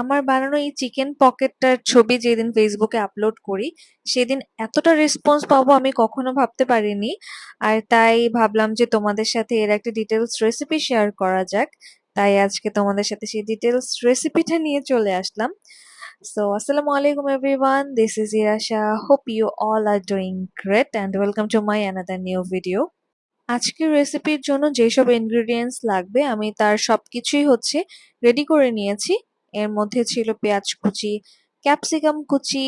আমার বানানো এই চিকেন পকেটটার ছবি যেদিন ফেসবুকে আপলোড করি, সেদিন এতটা রেসপন্স পাবো আমি কখনো ভাবতে পারিনি। আর তাই ভাবলাম যে তোমাদের সাথে এর একটা ডিটেলস রেসিপি শেয়ার করা যাক। তাই আজকে তোমাদের সাথে সেই ডিটেলস রেসিপিটা নিয়ে চলে আসলাম। সো আসসালামু আলাইকুম everyone this is Yasha hope you all are doing great and welcome to my another new video আজকের রেসিপির জন্য যেসব ইনগ্রিডিয়েন্টস লাগবে, আমি তার সবকিছুই হচ্ছে রেডি করে নিয়েছি। এর মধ্যে ছিল পেঁয়াজ কুচি, ক্যাপসিকাম কুচি,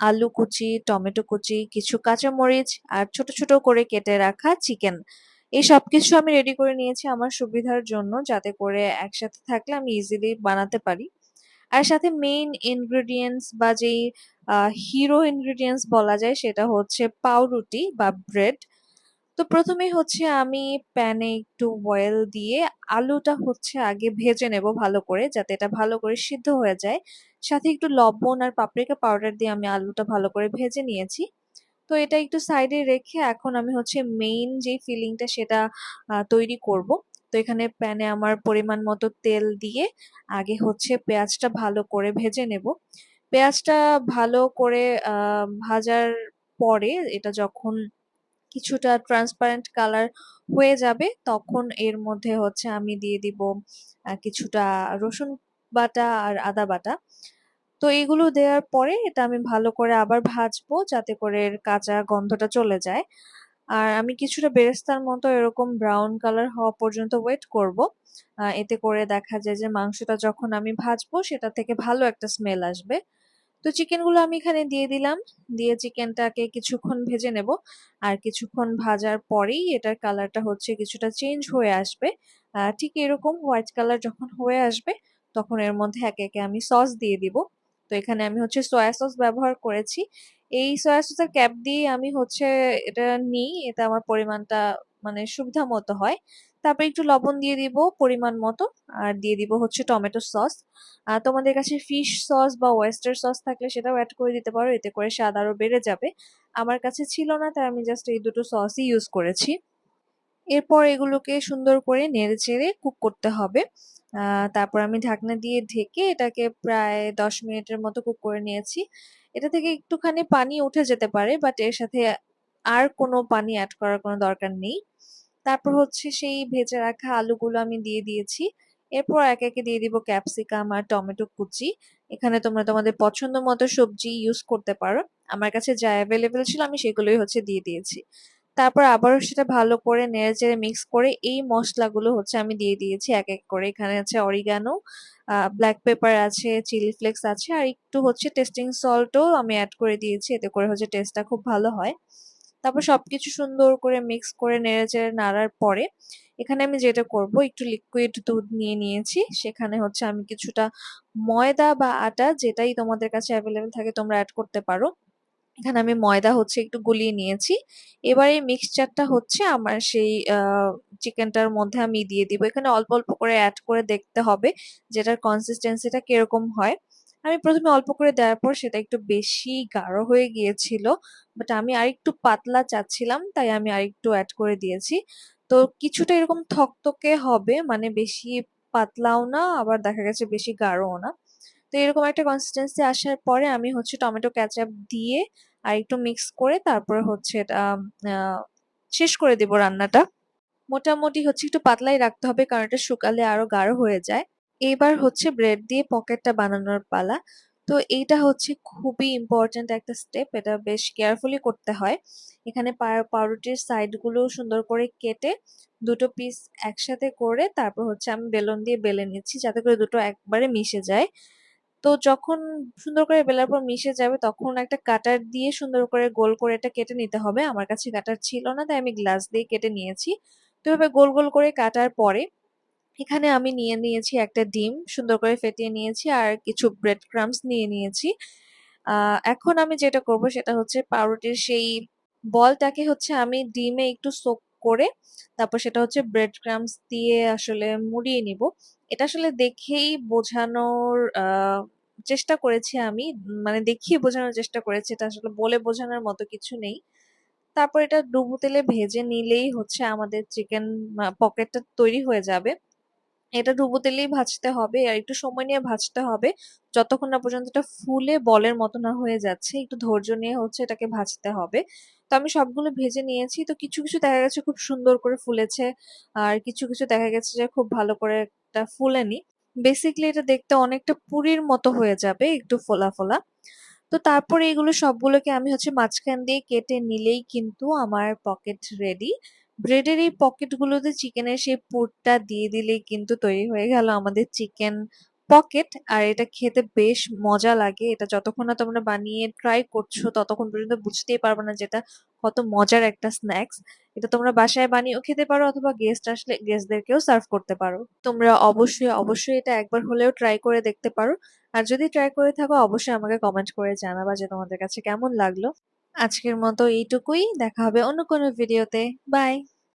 আলু কুচি, টমেটো কুচি, কিছু কাঁচামরিচ আর ছোট ছোট করে কেটে রাখা চিকেন। এই সব কিছু আমি রেডি করে নিয়েছি আমার সুবিধার জন্য যাতে করে একসাথে থাকলে আমি ইজিলি বানাতে পারি। আর সাথে মেইন ইনগ্রিডিয়েন্টস বা যেই হিরো ইনগ্রিডিয়েন্টস বলা যায় সেটা হচ্ছে পাউরুটি বা ব্রেড তো প্রথমেই হচ্ছে আমি প্যানে একটু অয়েল দিয়ে আলুটা হচ্ছে আগে ভেজে নেব ভালো করে, যাতে এটা ভালো করে সিদ্ধ হয়ে যায়। সাথে একটু লবণ আর পাপরিকা পাউডার দিয়ে আমি আলুটা ভালো করে ভেজে নিয়েছি। তো এটা একটু সাইডে রেখে এখন আমি হচ্ছে মেইন যে ফিলিংটা সেটা তৈরি করব। তো এখানে প্যানে আমার পরিমাণ মতো তেল দিয়ে আগে হচ্ছে পেঁয়াজটা ভালো করে ভেজে নেব। পেঁয়াজটা ভালো করে ভাজার পরে এটা যখন কিছুটা ট্রান্সপারেন্ট কালার হয়ে যাবে, তখন এর মধ্যে হচ্ছে আমি দিয়ে দিব কিছুটা রসুন বাটা আর আদা বাটা। তো এগুলো দেওয়ার পরে এটা আমি ভালো করে আবার ভাজবো যাতে করে এর কাঁচা গন্ধটা চলে যায়। আর আমি কিছুটা বেরেস্তার মতো এরকম ব্রাউন কালার হওয়া পর্যন্ত ওয়েট করব। এতে করে দেখা যায় যে মাংসটা যখন আমি ভাজবো সেটা থেকে ভালো একটা স্মেল আসবে। তো চিকেনগুলো আমি এখানে দিয়ে দিলাম। দিয়ে চিকেনটাকে কিছুক্ষণ ভেজে নেব। আর কিছুক্ষণ ভাজার পরেই এটার কালারটা হচ্ছে কিছুটা চেঞ্জ হয়ে আসবে। ঠিক এরকম হোয়াইট কালার যখন হয়ে আসবে, তখন এর মধ্যে একে একে আমি সস দিয়ে দিব। তো এখানে আমি হচ্ছে সয়া সস ব্যবহার করেছি। এই সয়া সসের ক্যাপ দিয়ে আমি হচ্ছে এটা নিই এটা আমার পরিমাণটা মানে সুবিধা মতো হয়। তারপর একটু লবণ দিয়ে দিব পরিমাণ মতো। আর দিয়ে দিব হচ্ছে টমেটো সস। তোমাদের কাছে ফিশ সস বা ওয়েস্টার সস থাকলে সেটাও অ্যাড করে দিতে পারো, এতে করে স্বাদ আরও বেড়ে যাবে। আমার কাছে ছিল না, তাই আমি জাস্ট এই দুটো সসই ইউজ করেছি। এরপর এগুলোকে সুন্দর করে নেড়ে চেড়ে কুক করতে হবে। তারপর আমি ঢাকনা দিয়ে ঢেকে এটাকে প্রায় দশ মিনিটের মতো কুক করে নিয়েছি। এটা থেকে একটুখানি পানি উঠে যেতে পারে বাট এর সাথে আর কোনো পানি অ্যাড করার কোনো দরকার নেই। তারপর হচ্ছে সেই ভেজে রাখা আলুগুলো আমি দিয়ে দিয়েছি। এরপর এক একে দিয়ে দিব ক্যাপসিকাম আর টমেটো কুচি। এখানে তোমরা তোমাদের পছন্দ মতো সবজি ইউজ করতে পারো। আমার কাছে যা অ্যাভেলেবেল ছিল আমি সেগুলোই হচ্ছে দিয়ে দিয়েছি। তারপর আবারও সেটা ভালো করে নেড়ে চেড়ে মিক্স করে এই মশলাগুলো হচ্ছে আমি দিয়ে দিয়েছি এক এক করে। এখানে আছে অরিগানো ব্ল্যাক পেপার আছে চিলি ফ্লেক্স আছে আর একটু হচ্ছে টেস্টিং সল্টও আমি অ্যাড করে দিয়েছি। এতে করে হচ্ছে টেস্টটা খুব ভালো হয়। তারপর সবকিছু সুন্দর করে মিক্স করে নেড়ে চেড়ে নাড়ার পরে এখানে আমি যেটা করব একটু লিকুইড দুধ নিয়ে নিয়েছি। সেখানে হচ্ছে আমি কিছুটা ময়দা বা আটা যেটাই তোমাদের কাছে অ্যাভেলেবেল থাকে তোমরা অ্যাড করতে পারো। এখানে আমি ময়দা হচ্ছে একটু গুলিয়ে নিয়েছি। এবার এই মিক্সচারটা হচ্ছে আমার সেই চিকেনটার মধ্যে আমি দিয়ে দিব। এখানে অল্প অল্প করে অ্যাড করে দেখতে হবে যেটার কনসিস্টেন্সিটা কীরকম হয়। আমি প্রথমে অল্প করে দেওয়ার পর সেটা একটু বেশি গাঢ় হয়ে গিয়েছিল বাট আমি আরেকটু পাতলা চাচ্ছিলাম, তাই আমি আরেকটু অ্যাড করে দিয়েছি। তো কিছুটা এরকম থকথকে হবে মানে বেশি পাতলাও না, আবার দেখা গেছে বেশি গাঢ়ও না। তো এরকম একটা কনসিস্টেন্সি আসার পরে আমি হচ্ছে টমেটো ক্যাচাপ দিয়ে আর একটু মিক্স করে তারপরে হচ্ছে এটা শেষ করে দেব রান্নাটা। মোটামুটি হচ্ছে একটু পাতলাই রাখতে হবে, কারণ এটা শুকালে আরও গাঢ় হয়ে যায়। এইবার হচ্ছে ব্রেড দিয়ে পকেটটা বানানোর পালা। তো এইটা হচ্ছে খুবই ইম্পর্ট্যান্ট একটা স্টেপ এটা বেশ কেয়ারফুলি করতে হয়। এখানে পাউরুটির সাইডগুলো সুন্দর করে কেটে দুটো পিস একসাথে করে তারপর হচ্ছে আমি বেলন দিয়ে বেলে নিচ্ছি, যাতে করে দুটো একবারে মিশে যায়। তো যখন সুন্দর করে বেলার পর মিশে যাবে, তখন একটা কাটার দিয়ে সুন্দর করে গোল করে এটা কেটে নিতে হবে। আমার কাছে কাটার ছিল না, তাই আমি গ্লাস দিয়ে কেটে নিয়েছি। তো এভাবে গোল গোল করে কাটার পরে এখানে আমি নিয়ে নিয়েছি একটা ডিম, সুন্দর করে ফেটিয়ে নিয়েছি আর কিছু ব্রেড ক্রামস নিয়ে নিয়েছি। এখন আমি যেটা করব সেটা হচ্ছে পাউরুটির সেই বলটাকে হচ্ছে আমি ডিমে একটু সোক করে তারপর সেটা হচ্ছে ব্রেড ক্রামস দিয়ে আসলে মুড়িয়ে নিব। এটা আসলে দেখেই বোঝানোর চেষ্টা করেছি আমি মানে দেখিয়ে বোঝানোর চেষ্টা করেছি। এটা আসলে বলে বোঝানোর মতো কিছু নেই। তারপর এটা ডুবো তেলে ভেজে নিলেই হচ্ছে আমাদের চিকেন পকেটটা তৈরি হয়ে যাবে। এটা ডুবো তেলেই ভাজতে হবে আর একটু সময় নিয়ে ভাজতে হবে। যতক্ষণ না পর্যন্ত এটা ফুলে বলের মতো না হয়ে যাচ্ছে, একটু ধৈর্য নিয়ে হচ্ছে এটাকে ভাজতে হবে। তো আমি সবগুলো ভেজে নিয়েছি। তো কিছু কিছু দেখা গেছে খুব সুন্দর করে ফুলেছে আর কিছু কিছু দেখা গেছে যে খুব ভালো করে এটা ফুলেনি। বেসিকলি এটা দেখতে অনেকটা পুরীর মতো হয়ে যাবে, একটু ফোলা ফোলা। তো তারপরে এগুলো সবগুলোকে আমি হচ্ছে মাঝখান দিয়ে কেটে নিলেই কিন্তু আমার পকেট রেডি ব্রেডের এই পকেটগুলোতে চিকেনের সেই পুরটা দিয়ে দিলেই কিন্তু তৈরি হয়ে গেল আমাদের চিকেন পকেট আর এটা খেতে বেশ মজা লাগে। এটা যতক্ষণ না তোমরা বানিয়ে ট্রাই করছ, ততক্ষণ পর্যন্ত বুঝতেই পারবে না যেটা কত মজার একটা স্ন্যাক্স এটা তোমরা বাসায় বানিয়েও খেতে পারো অথবা গেস্ট আসলে গেস্টদেরকেও সার্ভ করতে পারো। তোমরা অবশ্যই অবশ্যই এটা একবার হলেও ট্রাই করে দেখতে পারো। আর যদি ট্রাই করে থাকো, অবশ্যই আমাকে কমেন্ট করে জানাবা যে তোমাদের কাছে কেমন লাগল। আজকের মতো এইটুকুই। দেখা হবে অন্য কোনো ভিডিওতে বাই